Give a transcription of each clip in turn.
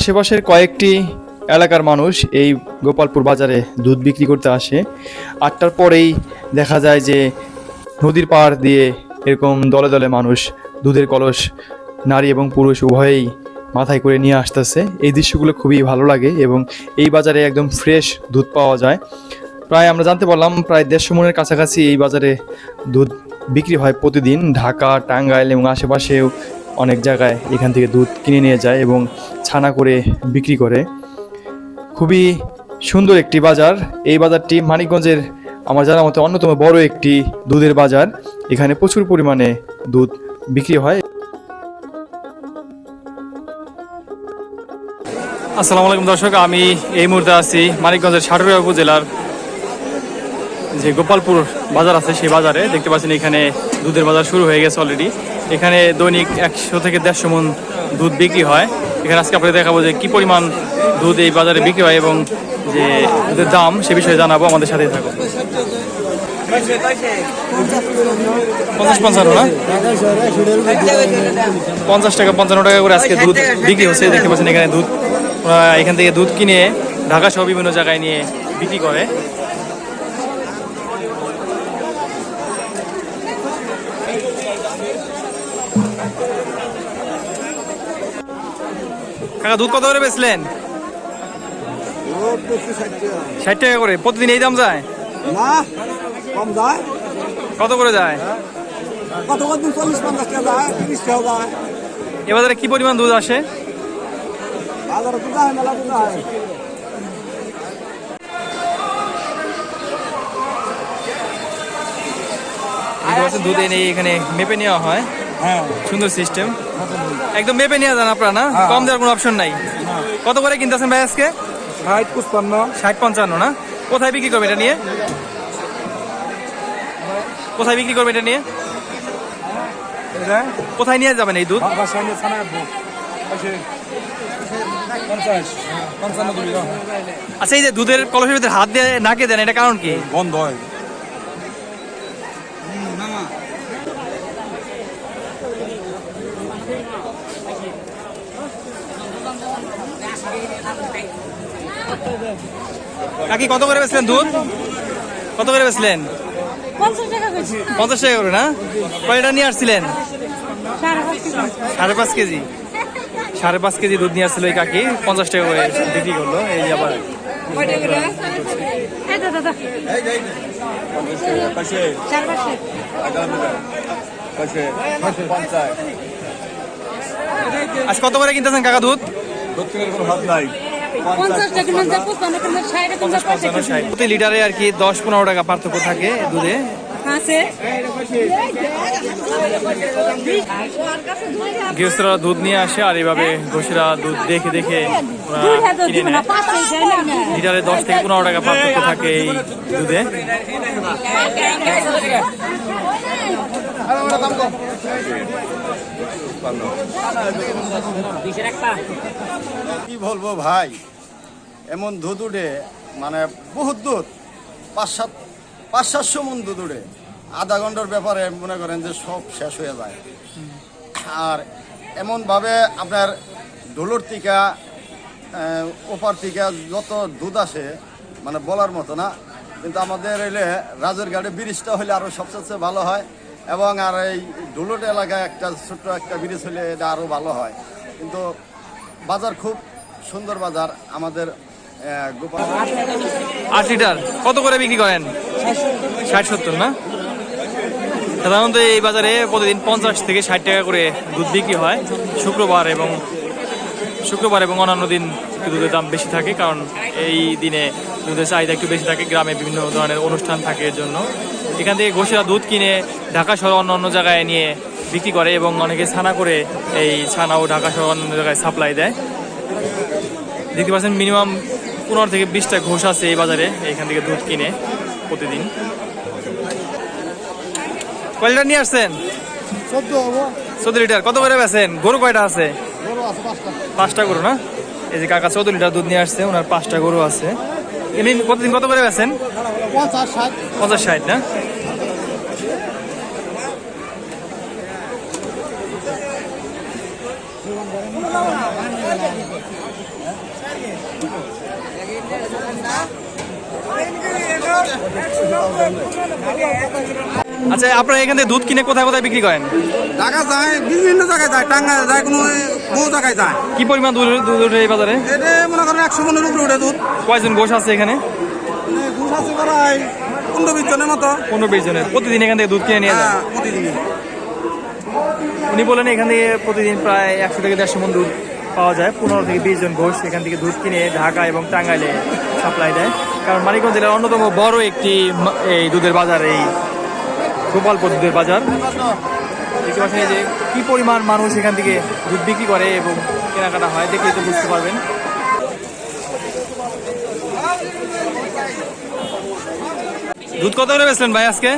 আশেপাশের কয়েকটি এলাকার মানুষ এই গোপালপুর বাজারে দুধ বিক্রি করতে আসে। আটটার পরেই দেখা যায় যে নদীর পাড় দিয়ে এরকম দলে দলে মানুষ দুধের কলস, নারী এবং পুরুষ উভয়েই মাথায় করে নিয়ে আসতেছে। এই দৃশ্যগুলো খুবই ভালো লাগে এবং এই বাজারে একদম ফ্রেশ দুধ পাওয়া যায়। প্রায় আমরা জানতে পারলাম প্রায় দেড়শো মনের কাছাকাছি এই বাজারে দুধ বিক্রি হয় প্রতিদিন। ঢাকা, টাঙ্গাইল এবং আশেপাশেও অনেক জায়গায় এখান থেকে দুধ কিনে নিয়ে যায় এবং ছানা করে বিক্রি করে। খুবই সুন্দর একটি বাজার। এই বাজারটি মানিকগঞ্জের আমার জানা মতে অন্যতম বড় একটি দুধের বাজার। এখানে প্রচুর পরিমাণে দুধ বিক্রি হয়। আসসালামু আলাইকুম দর্শক, আমি এই মুহূর্তে আছি মানিকগঞ্জের সাটুরিয়া উপজেলার যে গোপালপুর বাজার আছে সেই বাজারে। দেখতে পাচ্ছেন এখানে দুধের বাজার শুরু হয়ে গেছে অলরেডি এখানে দৈনিক একশো থেকে দেড়শো মন দুধ বিক্রি হয়। এখানে আজকে আপনাদের দেখাবো যে কি পরিমাণ দুধ এই বাজারে বিক্রি হয় এবং যে দুধের দাম সে বিষয়ে জানাব, আমাদের সাথেই থাকো পঞ্চাশ পঞ্চান্ন পঞ্চাশ টাকা, পঞ্চান্ন টাকা করে আজকে দুধ বিক্রি হচ্ছে। দেখতে পাচ্ছেন এখানে দুধ। এখান থেকে দুধ কিনে ঢাকা সহ বিভিন্ন জায়গায় নিয়ে বিক্রি করে। কাকা দুধ কত করে বেচলেন? ষাট টাকা করে। প্রতিদিন এই দাম যায়? না কম যায়। কত করে যায়? কত কত চল্লিশ পঞ্চাশ টাকা যায় তিরিশ টাকা যায়। এ বাজারে কি পরিমাণ দুধ আসে? বাজারে মেলা তো যায় দুধ এনে এখানে মেপে নেওয়া হয়। হ্যাঁ। সুন্দর সিস্টেম একদম মেপে নেওয়া যান আপনারা না? কম দেওয়ার কোনো অপশন নাই। কত করে কিনতেছেন ভাই আজকে? ষাট পুষ্পান্ন ষাট পঞ্চান্ন না? কোথায় বিক্রি করবে এটা নিয়ে? কোথায় বিক্রি করবে এটা নিয়ে? কোথায় নিয়ে যাবেন এই দুধ? পঞ্চান্ন আচ্ছা এই যে দুধের কলসের ভিতরে হাত দিয়ে নাকে দেন এটা কারণ কি? বন্ধ হয়। কাকি কত করে বেচলেন দুধ? কত করে বেচলেন? পঞ্চাশ টাকা করে। না? কয়টা নিয়ে আসছিলেন? সাড়ে পাঁচ কেজি। সাড়ে পাঁচ কেজি। দুধ নিয়ে আসছিল ওই কাকি পঞ্চাশ টাকা করে বিক্রি করল। এই যে আবার এই দাদা দাদা। চার পাঁচশো আজ কত করে কিনতেছেন কাকা দুধ? দক্ষিণের কোনো হাত নাই। পঞ্চান্ন ষাট প্রতি লিটারে আর কি দশ পনেরো টাকা পার্থক্য থাকে দুধে? গৃহস্থরা দুধ নিয়ে আসে আর এইভাবে ঘোষেরা দুধ দেখে দেখে না। লিটারে দশ থেকে পনেরো টাকা পার্থক্য থাকে এই দুধে। কি বলব ভাই? এমন দুধ উঠে মানে বহুত দুধ পাঁচ সাত পাঁচ সাতশো মন দুধ উঠে। আধা ঘণ্টার ব্যাপারে মনে করেন যে সব শেষ হয়ে যায়। আর এমনভাবে আপনার ডোলোর টিকা ওপার টিকা যত দুধ আসে মানে বলার মতো না। কিন্তু আমাদের এলে রাজের গাড়ি ব্রিজটা হলে আরও সবচেয়ে ভালো হয়। এবং আর এই ডোলোট এলাকায় একটা ছোট্ট একটা ব্রিজ হলে এটা আরও ভালো হয়। কিন্তু বাজার খুব সুন্দর বাজার, আমাদের গোপাল আট লিটার। কত করে বিক্রি করেন? ষাট সত্তর, না? সাধারণত এই বাজারে প্রতিদিন পঞ্চাশ থেকে ষাট টাকা করে দুধ বিক্রি হয়, শুক্রবার এবং শুক্রবার এবং অন্যান্য দিন দুধের দাম বেশি থাকে কারণ এই দিনে দুধের চাহিদা একটু বেশি থাকে গ্রামে বিভিন্ন ধরনের অনুষ্ঠান থাকে এর জন্য। এখান থেকে ঘোষেরা দুধ কিনে ঢাকা সহ অন্য অন্য জায়গায় নিয়ে বিক্রি করে এবং অনেকে ছানা করে এই ছানাও ঢাকা সহ অন্য জায়গায় সাপ্লাই দেয়। দেখতে পাচ্ছেন মিনিমাম পনেরো থেকে বিশটা ঘোষ আছে এই বাজারে এখান থেকে দুধ কিনে প্রতিদিন। কয় লিটার নিয়ে আসছেন? চোদ্দ লিটার। কত করে বেছেন গরু কয়টা আছে? পাঁচটা গরু না? এই যে কাকা চৌধুরীটা লিটার দুধ নিয়ে আসছে ওনার পাঁচটা গরু আছে। এমনি কতদিন কত করে গেছেন পঞ্চাশ ষাট। পঞ্চাশ ষাট না? আচ্ছা আপনারা এখান থেকে দুধ কিনে কোথায় কোথায় বিক্রি করেন? ঢাকা যায় বিভিন্ন জায়গায় যায় টাঙ্গা যায় কোনো বহু জায়গায় যায়। কি পরিমাণ দুধ দুধ ওঠে এই বাজারে? এটা মনে করেন একশো মনের উপরে উঠে দুধ। কয়জন গোশ আছে এখানে? মানে আছে প্রায় পনেরো বিশ জনের মতো। পনেরো বিশ জনের। প্রতিদিন এখান থেকে দুধ কিনে নিয়ে হ্যাঁ উনি বলেন এখান থেকে প্রতিদিন প্রায় একশো থেকে দেড়শো মন দুধ পাওয়া যায়। পনেরো থেকে বিশ জন ঘোষ এখান থেকে দুধ কিনে ঢাকা এবং টাঙ্গাইলে সাপ্লাই দেয়। কারণ মানিকগঞ্জ জেলার অন্যতম বড় একটি এই দুধের বাজার এই গোপালপুর দুধের বাজার। দেখতে পাচ্ছেন যে কি পরিমাণ মানুষ এখান থেকে দুধ বিক্রি করে এবং কেনাকাটা হয় দেখলেই তো বুঝতে পারবেন। দুধ কত করে বেচলেন ভাই আজকে?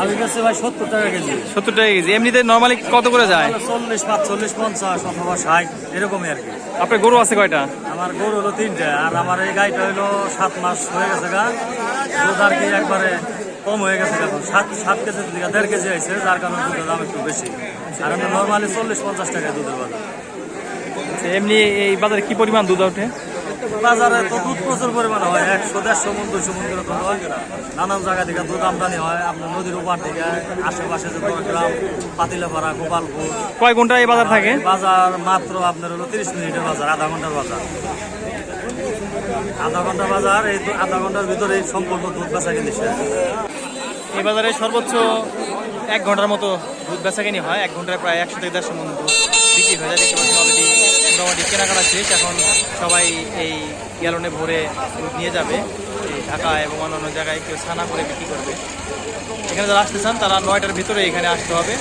আলু কাছে ভাই সত্তর টাকা কেজি। সত্তর টাকা কেজি। এমনিতে নর্মালি কত করে যায়? চল্লিশ পাঁচচল্লিশ পঞ্চাশ অথবা ষাট এরকমই আর কি। আপনার গরু আছে কয়টা? আমার গরু হলো তিনটা আর আমার এই গাইটা হলো সাত মাস হয়ে গেছে গা। দুধ আর কি একবারে কম হয়ে গেছে এখন। সাত সাত কেজি থেকে দেড় কেজি হয়েছে যার কারণে দুধের দাম একটু বেশি। আর আমি নর্মালি চল্লিশ পঞ্চাশ টাকা দুধের বাজার। আচ্ছা, এমনি এই বাজারে কি পরিমাণ দুধ ওঠে? বাজারে তো দুধ প্রচুর পরিমাণে হয় একশো দেড়শো মন দুশো মন করে দুধ হয়। নানান জায়গা থেকে দুধ আমদানি হয় আপনার নদীর উপর থেকে আশেপাশে যে গ্রাম পাতিলাপাড়া গোপালপুর। কয় ঘণ্টা এই বাজার থাকে? বাজার মাত্র আপনার হলো তিরিশ মিনিটের বাজার আধা ঘণ্টার বাজার। আধা ঘণ্টা বাজার এই আধা ঘণ্টার ভিতরে সম্পূর্ণ দুধ বেচা কিনে। এই বাজারে সর্বোচ্চ এক ঘণ্টার মতো দুধ বেচাকেনি হয় এক ঘন্টায় প্রায় একশো থেকে দেড়শো মন দুধ বিক্রি হয়ে যায় দেখতে অলরেডি মোটামুটি কেনাকাটা শেষ। এখন সবাই এই গ্যালনে ভরে দুধ নিয়ে যাবে। ঢাকা এবং অন্যান্য জায়গায় কেউ ছানা করে বিক্রি করবে। এখানে যারা আসতে চান, তারা নয়টার ভিতরে এখানে আসতে হবে।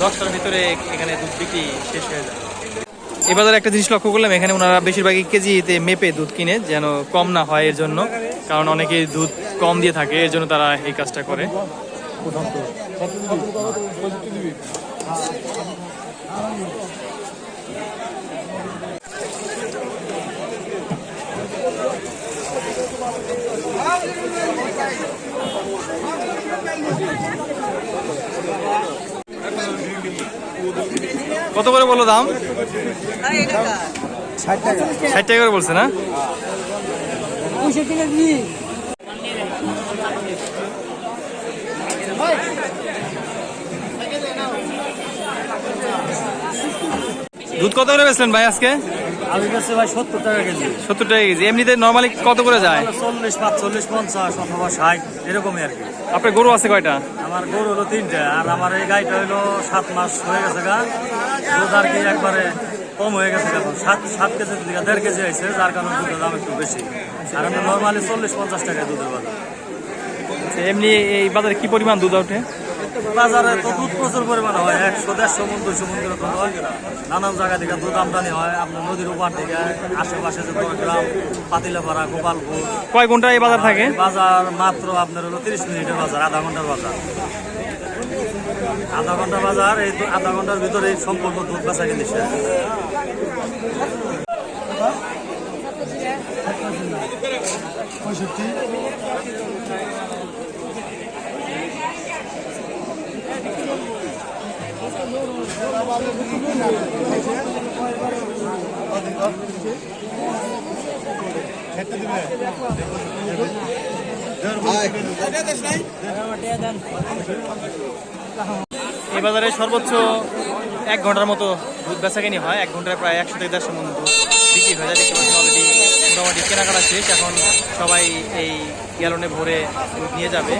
দশটার ভিতরে এখানে দুধ বিক্রি শেষ হয়ে যায় এই বাজারে একটা জিনিস লক্ষ্য করলাম, এখানে ওনারা বেশিরভাগই কেজিতে মেপে দুধ কিনে, যেন কম না হয় এর জন্য। কারণ অনেকে দুধ কম দিয়ে থাকে, এর জন্য তারা এই কাজটা করে। কত করে বলো দাম? ষাট টাকা। করে বলছে না? দুধ কত করে বেচলেন ভাই আজকে? আলু কাছে ভাই সত্তর টাকা কেজি। সত্তর টাকা কেজি। এমনিতে নর্মালি কত করে যায়? চল্লিশ পাঁচচল্লিশ পঞ্চাশ অথবা ষাট এরকমই আর কি। আপনার গরু আছে কয়টা? আমার গরু হলো তিনটা আর আমার এই গাইটা হলো সাত মাস হয়ে গেছে গা। দুধ আর কি একবারে কম হয়ে গেছে এখন সাত সাত কেজি থেকে দেড় কেজি হয়েছে যার কারণে দুধের দাম একটু বেশি। আর আমি নর্মালি চল্লিশ পঞ্চাশ টাকা দুধের বাজার। আচ্ছা, এমনি এই বাজারে কি পরিমাণ দুধ ওঠে? বাজারে তো দুধ প্রচুর পরিমাণে হয় একশো দেড়শো মন দুশো মন করে দুধ হয়। নানান জায়গা থেকে দুধ আমদানি হয়। আপনার নদীর উপর থেকে আশেপাশে যে গ্রাম পাতিলাপাড়া গোপালপুর। কয় ঘণ্টা এই বাজার থাকে? বাজার মাত্র আপনার হলো তিরিশ মিনিটের বাজার আধা ঘণ্টার বাজার। আধা ঘণ্টা বাজার এই দু- আধা ঘণ্টার ভিতরে এই সম্পূর্ণ দুধ বেচা কিনে শেষ। এই বাজারে সর্বোচ্চ এক ঘণ্টার মতো দুধ বেচাকেনি হয়। এক ঘন্টায় প্রায় একশো থেকে দেড়শো মন দুধ বিক্রি হয়ে যায়। দেখতে অলরেডি মোটামুটি কেনাকাটা শেষ। এখন সবাই এই গ্যালনে ভরে দুধ নিয়ে যাবে।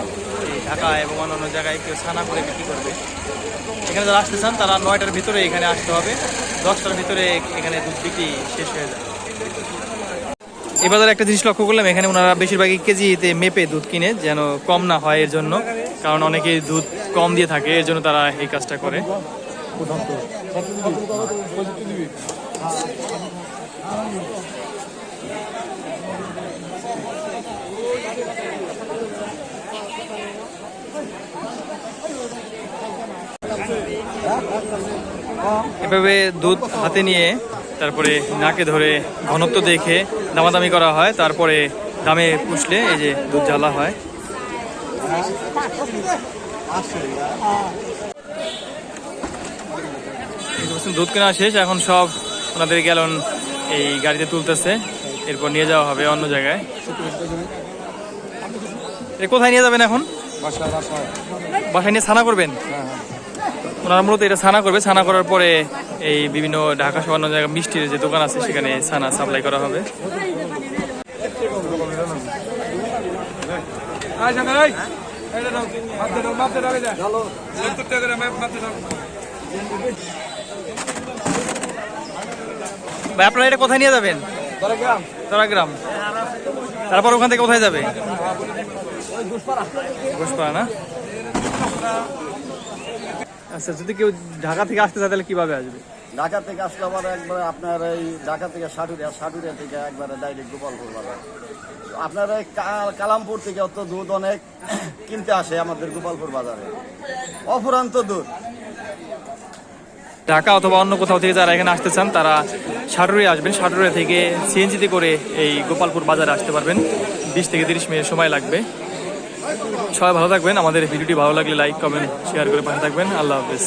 এই ঢাকা এবং অন্যান্য জায়গায় কেউ ছানা করে বিক্রি করবে। এখানে যারা আসতে চান, তারা নয়টার ভিতরে এখানে আসতে হবে। দশটার ভিতরে এখানে দুধ বিক্রি শেষ হয়ে যায় এই বাজারে একটা জিনিস লক্ষ্য করলাম, এখানে ওনারা বেশিরভাগই কেজিতে মেপে দুধ কিনে, যেন কম না হয় এর জন্য। কারণ অনেকে দুধ কম দিয়ে থাকে, এর জন্য তারা এই কাজটা করে। এভাবে দুধ হাতে নিয়ে তারপরে নাকে ধরে ঘনত্ব দেখে দামাদামি করা হয় তারপরে দামে পুষলে এই যে দুধ জ্বালা হয়। দুধ কেনা শেষ এখন সব ওনাদের গ্যালন এই গাড়িতে তুলতেছে। এরপর নিয়ে যাওয়া হবে অন্য জায়গায়। এ কোথায় নিয়ে যাবেন এখন? বাসায় নিয়ে ছানা করবেন? ওনারা মূলত এটা ছানা করবে। ছানা করার পরে এই বিভিন্ন ঢাকা সহ অন্য জায়গায় মিষ্টির যে দোকান আছে সেখানে ছানা সাপ্লাই করা হবে। ভাই এটা নাও মাপতে দাও মাপতে দাও যা। চলো 70 টাকা করে মাপতে দাও ভাই আপনারা এটা কোথায় নিয়ে যাবেন? তারপর ওখান থেকে কোথায় যাবে? ঘোষপাড়া না? আচ্ছা যদি কেউ ঢাকা থেকে আসতে চায় তাহলে কীভাবে আসবে? ঢাকা থেকে আসলে আবার একবার আপনার এই ঢাকা থেকে সাটুরিয়া সাটুরিয়া থেকে একবারে ডাইরেক্ট গোপালপুর বাজার। আপনার এই কালামপুর থেকে অত দুধ অনেক কিনতে আসে আমাদের গোপালপুর বাজারে। অফুরান্ত দুধ ঢাকা অথবা অন্য কোথাও থেকে যারা এখানে আসতে চান তারা সাটুরিয়া আসবেন। সাটুরিয়া থেকে সিএনজিতে করে এই গোপালপুর বাজারে আসতে পারবেন। বিশ থেকে তিরিশ মিনিট সময় লাগবে। সবাই ভালো থাকবেন। আমাদের ভিডিওটি ভালো লাগলে লাইক কমেন্ট শেয়ার করে পাশে থাকবেন। আল্লাহ হাফেজ।